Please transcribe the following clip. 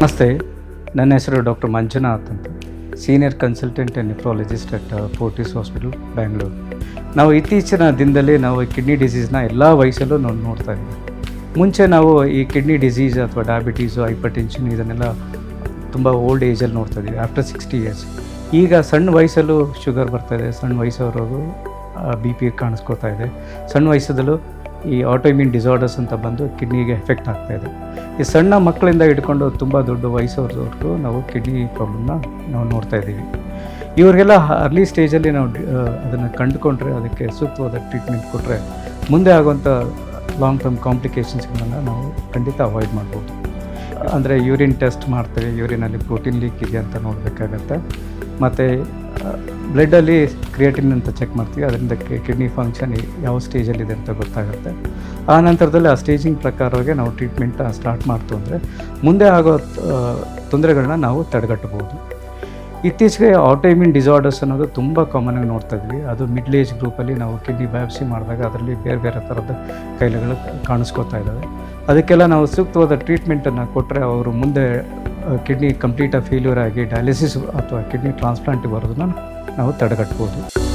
ನಮಸ್ತೆ, ನನ್ನ ಹೆಸರು ಡಾಕ್ಟರ್ ಮಂಜುನಾಥ್ ಅಂತ. Senior consultant and nephrologist at Fortis hospital Bangalore ನಾವು ಇತ್ತೀಚಿನ ದಿನದಲ್ಲಿ ನಾವು ಕಿಡ್ನಿ ಡಿಸೀಸ್ನ ಎಲ್ಲ ವಯಸ್ಸಲ್ಲೂ ನಾವು ನೋಡ್ತಾ ಇದ್ದೀವಿ. ಮುಂಚೆ ನಾವು ಈ ಕಿಡ್ನಿ ಡಿಸೀಸ್ ಅಥವಾ ಡಯಾಬಿಟೀಸು ಹೈಪರ್ ಟೆನ್ಷನ್ ಇದನ್ನೆಲ್ಲ ತುಂಬ ಓಲ್ಡ್ ಏಜಲ್ಲಿ ನೋಡ್ತಾ ಇದ್ದೀವಿ ಆಫ್ಟರ್ ಸಿಕ್ಸ್ಟಿ ಇಯರ್ಸ್ ಈಗ ಸಣ್ಣ ವಯಸ್ಸಲ್ಲೂ ಶುಗರ್ ಬರ್ತಾ ಇದೆ, ಸಣ್ಣ ವಯಸ್ಸವರೆಗೂ ಬಿ ಪಿ ಕಾಣಿಸ್ಕೋತಾ ಇದೆ. ಸಣ್ಣ ವಯಸ್ಸದಲ್ಲೂ ಈ ಆಟೋಮ್ಯೂನ್ ಡಿಸಾರ್ಡರ್ಸ್ ಅಂತ ಬಂದು ಕಿಡ್ನಿಗೆ ಎಫೆಕ್ಟ್ ಆಗ್ತಾ ಇದೆ. ಈ ಸಣ್ಣ ಮಕ್ಕಳಿಂದ ಹಿಡ್ಕೊಂಡು ತುಂಬ ದೊಡ್ಡ ವಯಸ್ಸವ್ರದವರೆಗೂ ನಾವು ಕಿಡ್ನಿ ಪ್ರಾಬ್ಲಮ್ನ ನಾವು ನೋಡ್ತಾ ಇದ್ದೀವಿ. ಇವರಿಗೆಲ್ಲ ಅರ್ಲಿ ಸ್ಟೇಜಲ್ಲಿ ನಾವು ಅದನ್ನು ಕಂಡುಕೊಂಡ್ರೆ ಅದಕ್ಕೆ ಸೂಕ್ತವಾದ ಟ್ರೀಟ್ಮೆಂಟ್ ಕೊಟ್ಟರೆ ಮುಂದೆ ಆಗುವಂಥ ಲಾಂಗ್ ಟರ್ಮ್ ಕಾಂಪ್ಲಿಕೇಶನ್ಸ್ಗಳನ್ನ ನಾವು ಖಂಡಿತ ಅವಾಯ್ಡ್ ಮಾಡ್ಬೋದು. ಅಂದರೆ ಯೂರಿನ್ ಟೆಸ್ಟ್ ಮಾಡ್ತೇವೆ ಯೂರಿನಲ್ಲಿ ಪ್ರೋಟೀನ್ ಲೀಕ್ ಇದೆ ಅಂತ ನೋಡಬೇಕಾಗತ್ತೆ. ಮತ್ತು ಬ್ಲಡ್ಡಲ್ಲಿ ಕ್ರಿಯೇಟಿನ್ ಅಂತ ಚೆಕ್ ಮಾಡ್ತೀವಿ. ಅದರಿಂದ ಕಿಡ್ನಿ ಫಂಕ್ಷನ್ ಯಾವ ಸ್ಟೇಜಲ್ಲಿದೆ ಅಂತ ಗೊತ್ತಾಗುತ್ತೆ. ಆ ನಂತರದಲ್ಲಿ ಆ ಸ್ಟೇಜಿಂಗ್ ಪ್ರಕಾರವಾಗಿ ನಾವು ಟ್ರೀಟ್ಮೆಂಟ್ ಸ್ಟಾರ್ಟ್ ಮಾಡ್ತು ಅಂದರೆ ಮುಂದೆ ಆಗೋ ತೊಂದರೆಗಳನ್ನ ನಾವು ತಡೆಗಟ್ಟಬಹುದು. ಇತ್ತೀಚೆಗೆ ಆಟೋಮಿನ್ ಡಿಸಾರ್ಡರ್ಸ್ ಅನ್ನೋದು ತುಂಬ ಕಾಮನಾಗಿ ನೋಡ್ತಾ ಇದ್ವಿ. ಅದು ಮಿಡ್ಲ್ ಏಜ್ ಗ್ರೂಪಲ್ಲಿ ನಾವು ಕಿಡ್ನಿ ಬಯಾಪ್ಸಿ ಮಾಡಿದಾಗ ಅದರಲ್ಲಿ ಬೇರೆ ಬೇರೆ ಥರದ ಕಾಯಿಲೆಗಳು ಕಾಣಿಸ್ಕೋತಾ ಇದ್ದಾವೆ. ಅದಕ್ಕೆಲ್ಲ ನಾವು ಸೂಕ್ತವಾದ ಟ್ರೀಟ್ಮೆಂಟನ್ನು ಕೊಟ್ಟರೆ ಅವರು ಮುಂದೆ ಕಿಡ್ನಿ ಕಂಪ್ಲೀಟಾಗಿ ಫೇಲ್ಯೂರ್ ಆಗಿ ಡಯಾಲಿಸಿಸ್ ಅಥವಾ ಕಿಡ್ನಿ ಟ್ರಾನ್ಸ್ಪ್ಲಾಂಟ್ ಬರೋದನ್ನ ನಾವು ತಡೆಗಟ್ಬೋದು.